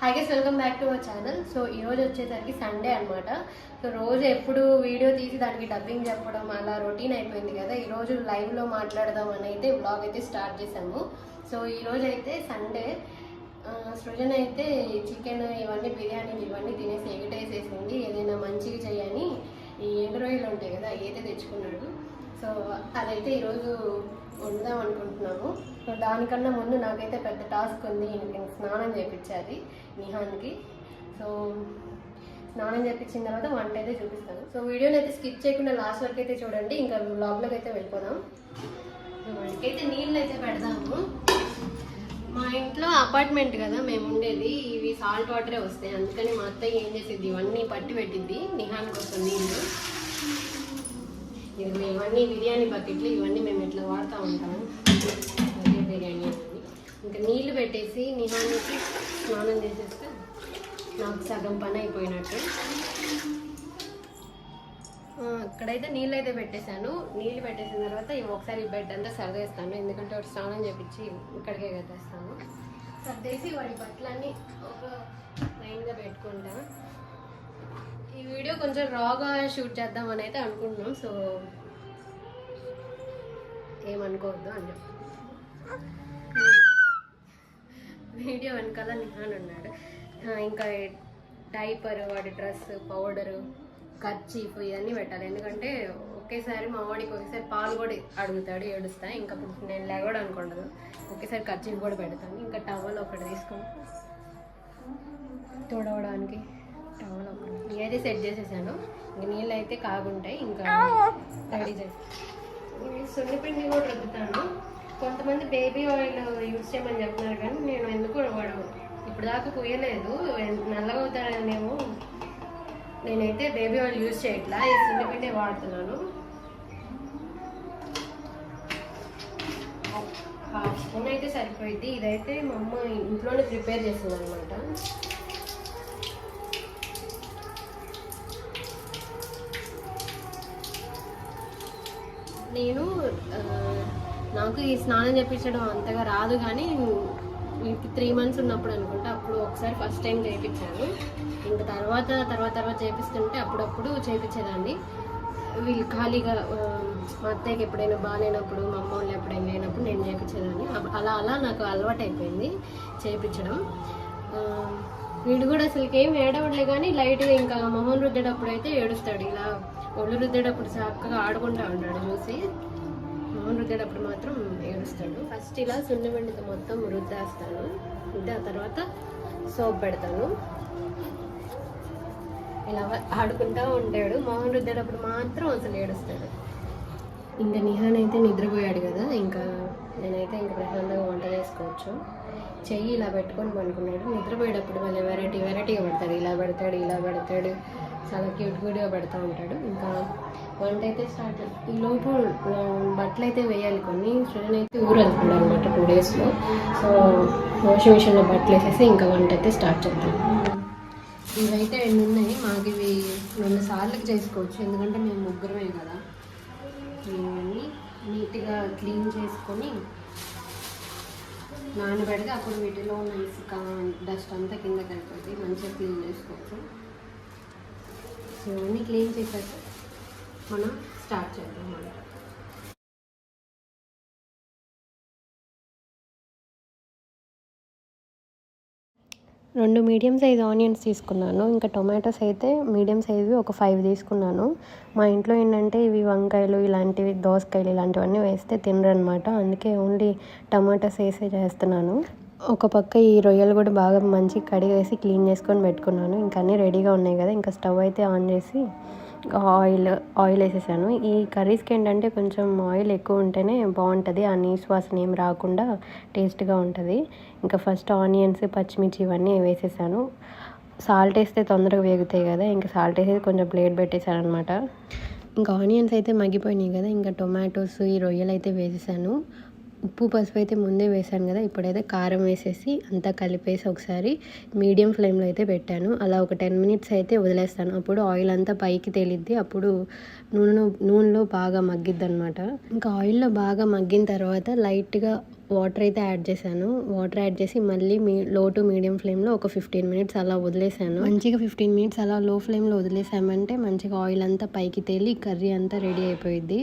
Hi guys welcome back to our channel so ఈరోజు వచ్చేసరికి Sunday అనమాట సో రోజు ఎప్పుడు వీడియో తీసి దానికి డబ్బింగ్ చెప్పడం అలా రొటీన్ అయిపోయింది కదా. ఈరోజు లైవ్లో మాట్లాడదాం అని అయితే బ్లాగ్ అయితే స్టార్ట్ చేసాము సో ఈరోజు అయితే సండే సృజన అయితే చికెన్ ఇవన్నీ బిర్యానీ ఇవన్నీ తినేసి ఎగిటేసేసింది. ఏదైనా మంచిగా చేయని ఈ ఎండ్రాయిడ్లు ఉంటాయి కదా అవి అయితే తెచ్చుకున్నాడు. సో అదైతే ఈరోజు వండుదాం అనుకుంటున్నాము. సో దానికన్నా ముందు నాకైతే పెద్ద టాస్క్ ఉంది. స్నానం చేయించాలి నిహాన్కి. సో స్నానం చేయించిన తర్వాత వంట అయితే చూపిస్తాను. సో వీడియోని అయితే స్కిప్ చేయకుండా లాస్ట్ వరకు అయితే చూడండి. ఇంకా బ్లాగ్లోకి అయితే వెళ్ళిపోదాం. సో నీళ్ళు అయితే పెడదాము. మా ఇంట్లో అపార్ట్మెంట్ కదా మేము ఉండేది. ఇవి సాల్ట్ వాటరే వస్తాయి. అందుకని మా అత్తయ్య ఏం చేసేది ఇవన్నీ పట్టి పెట్టింది నిహాన్ కోసం నీళ్ళు. ఇవి ఇవన్నీ బిర్యానీ బకెట్లు ఇవన్నీ మేము ఇట్లా వాడుతూ ఉంటాము. అదే బిర్యానీ అనేది. ఇంకా నీళ్ళు పెట్టేసి నిహానికి స్నానం చేసేస్తే నాకు సగం పని అయిపోయినట్టు. ఇక్కడైతే అక్కడైతే నీళ్ళు అయితే పెట్టేశాను. నీళ్ళు పెట్టేసిన తర్వాత ఇవి ఒకసారి బెడ్ అంతా సర్దేస్తాను. ఎందుకంటే వాడు స్నానం చేపించి ఇక్కడికే కట్టేస్తాను. సర్దేసి వాడి బట్టలన్నీ ఒక లైన్గా పెట్టుకుంటాను ఈ వీడియో కొంచెం రాగా షూట్ చేద్దామని అయితే అనుకుంటున్నాం సో ఏమనుకోవద్దు అని వీడియో వెనకాల నిహాన్ ఉన్నాడు. ఇంకా డైపర్ వాడి డ్రెస్ పౌడరు కర్చీఫ్ ఇవన్నీ పెట్టాలి. ఎందుకంటే ఒకేసారి మా వాడికి ఒకేసారి పాలు కూడా అడుగుతాడు ఏడుస్తా. ఇంకా నేను లేవడం అనుకుండదు ఒకేసారి కర్చీఫ్ కూడా పెడతాను. ఇంకా టవల్ ఒకటి తీసుకుని తుడవడానికి టవల్ ఒకటి సెట్ చేసేసాను. ఇంక నీళ్ళు అయితే కాగుంటాయి. ఇంకా రెడీ చేసి సున్నిపిండి కూడా రుద్దుతాను కొంతమంది బేబీ ఆయిల్ యూజ్ చేయమని చెప్తున్నారు కానీ నేను ఎందుకు వాడు ఇప్పుడు దాకా పోయలేదు నల్లగా అవుతాడనేమో నేనైతే బేబీ ఆయిల్ యూజ్ చేయట్లా. ఈ సున్నిపిండి వాడుతున్నాను. హాఫ్ స్పూన్ అయితే సరిపోయింది ఇదైతే మా అమ్మ ఇంట్లోనే ప్రిపేర్ చేస్తుంది అనమాట నేను నాకు ఈ స్నానం చేయించడం అంతగా రాదు కానీ త్రీ మంత్స్ ఉన్నప్పుడు అనుకుంటా అప్పుడు ఒకసారి ఫస్ట్ టైం చేయించాను ఇంకా తర్వాత తర్వాత తర్వాత చేపిస్తుంటే అప్పుడప్పుడు చేయించేదాన్ని వీళ్ళు ఖాళీగా మా అత్తయ్యకి ఎప్పుడైనా బాగాలేనప్పుడు మా అమ్మ వాళ్ళు ఎప్పుడైనా లేనప్పుడు నేను చేయించేదాన్ని అలా అలా నాకు అలవాటు అయిపోయింది చేయించడం వీడు కూడా అసలుకి ఏం ఏడవడలే కానీ లైట్గా ఇంకా మొహం రుద్దేటప్పుడు అయితే ఏడుస్తాడు ఇలా ఒళ్ళు రుద్దేటప్పుడు చక్కగా ఆడుకుంటా ఉంటాడు చూసి. మొహం రుద్దేటప్పుడు మాత్రం ఏడుస్తాడు. ఫస్ట్ ఇలా సున్నిపిండితో మొత్తం రుద్దేస్తాను. రుద్దే ఆ తర్వాత సోప్ పెడతాను. ఇలా ఆడుకుంటా ఉంటాడు. మొహం రుద్దేటప్పుడు మాత్రం అసలు ఏడుస్తాడు. ఇంకా నిహాన్ అయితే నిద్రపోయాడు కదా ఇంకా నేనైతే ఇంకా ప్రశాంతంగా వంట చేసుకోవచ్చు. చెయ్యి ఇలా పెట్టుకొని పండుకున్నాడు. నిద్రపోయేటప్పుడు మళ్ళీ వెరైటీ వెరైటీగా పెడతాడు. ఇలా పెడతాడు ఇలా పెడతాడు. చాలా క్యూట్ క్యూట్గా పెడతా ఉంటాడు. ఇంకా వంట అయితే స్టార్ట్ ఈ లోపు బట్టలు అయితే వేయాలి కొన్ని. స్టూడెంట్ అయితే ఊరు వెళ్తున్నాడు అనమాట టూ డేస్లో సో వాషింగ్ మిషన్లో బట్టలు వేసేసి ఇంకా వంట అయితే స్టార్ట్ చేద్దాం. ఇవైతే ఎన్ని ఉన్నాయి? మాకు ఇవి రెండు సార్లు చేసుకోవచ్చు. ఎందుకంటే మేము ముగ్గురు క్లీన్ చేసుకొని నానబెడితే అప్పుడు వీటిలో ఉన్న ఇసుక డస్ట్ అంతా కింద వెళ్ళిపోతుంది మంచిగా క్లీన్ చేసుకోవచ్చు. సో ఇవన్నీ క్లీన్ చేశాక మనం స్టార్ట్ చేద్దాం రెండు మీడియం సైజ్ ఆనియన్స్ తీసుకున్నాను. ఇంకా టొమాటోస్ అయితే మీడియం సైజ్వి ఒక ఫైవ్ తీసుకున్నాను. మా ఇంట్లో ఏంటంటే ఇవి వంకాయలు ఇలాంటివి దోసకాయలు ఇలాంటివన్నీ వేస్తే తినరు అనమాట అందుకే ఓన్లీ టమాటోస్ వేసే చేస్తున్నాను. ఒక పక్క ఈ రొయ్యలు కూడా బాగా మంచి కడిగేసి క్లీన్ చేసుకొని పెట్టుకున్నాను. ఇంకా అన్నీ రెడీగా ఉన్నాయి కదా ఇంకా స్టవ్ అయితే ఆన్ చేసి ఆయిల్ ఆయిల్ వేసేసాను. ఈ కర్రీస్కి ఏంటంటే కొంచెం ఆయిల్ ఎక్కువ ఉంటేనే బాగుంటుంది. ఆ నీస్ వాసన ఏం రాకుండా టేస్ట్గా ఉంటుంది. ఇంకా ఫస్ట్ ఆనియన్స్ పచ్చిమిర్చి ఇవన్నీ వేసేసాను. సాల్ట్ వేస్తే తొందరగా వేగుతాయి కదా ఇంకా సాల్ట్ వేసేది కొంచెం ప్లేట్ పెట్టేశాను అనమాట ఇంకా ఆనియన్స్ అయితే మగ్గిపోయినాయి కదా ఇంకా టొమాటోస్ ఈ రొయ్యలు అయితే వేసేసాను. ఉప్పు పసుపు అయితే ముందే వేసాను కదా ఇప్పుడైతే కారం వేసేసి అంతా కలిపేసి ఒకసారి మీడియం ఫ్లేమ్లో అయితే పెట్టాను. అలా ఒక టెన్ మినిట్స్ అయితే వదిలేస్తాను. అప్పుడు ఆయిల్ అంతా పైకి తేలిద్ది. అప్పుడు నూనె నూనెలో బాగా మగ్గిద్ది అనమాట ఇంకా ఆయిల్లో బాగా మగ్గిన తర్వాత లైట్గా వాటర్ అయితే యాడ్ చేశాను. వాటర్ యాడ్ చేసి మళ్ళీ మీ లో టు మీడియం ఫ్లేమ్లో ఒక ఫిఫ్టీన్ మినిట్స్ అలా వదిలేసాను మంచిగా ఫిఫ్టీన్ మినిట్స్ అలా లో ఫ్లేమ్లో వదిలేసామంటే మంచిగా ఆయిల్ అంతా పైకి తేలి కర్రీ అంతా రెడీ అయిపోయింది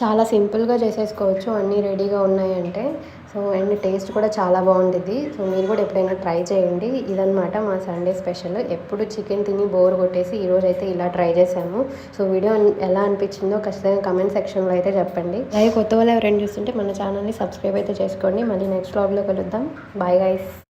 చాలా సింపుల్గా చేసేసుకోవచ్చు. అన్నీ రెడీగా ఉన్నాయంటే. సో అండ్ టేస్ట్ కూడా చాలా బాగుంటుంది సో మీరు కూడా ఎప్పుడైనా ట్రై చేయండి. ఇదనమాట మా సండే స్పెషల్. ఎప్పుడు చికెన్ తిని బోర్ కొట్టేసి ఈరోజు అయితే ఇలా ట్రై చేసాము సో వీడియో ఎలా అనిపించిందో ఖచ్చితంగా కమెంట్ సెక్షన్లో అయితే చెప్పండి. అలాగే కొత్త వాళ్ళు ఎవరైనా చూస్తుంటే మన ఛానల్ని సబ్స్క్రైబ్ అయితే చేసుకోండి. మళ్ళీ నెక్స్ట్ బ్లాగ్లో కలుద్దాం. Bye guys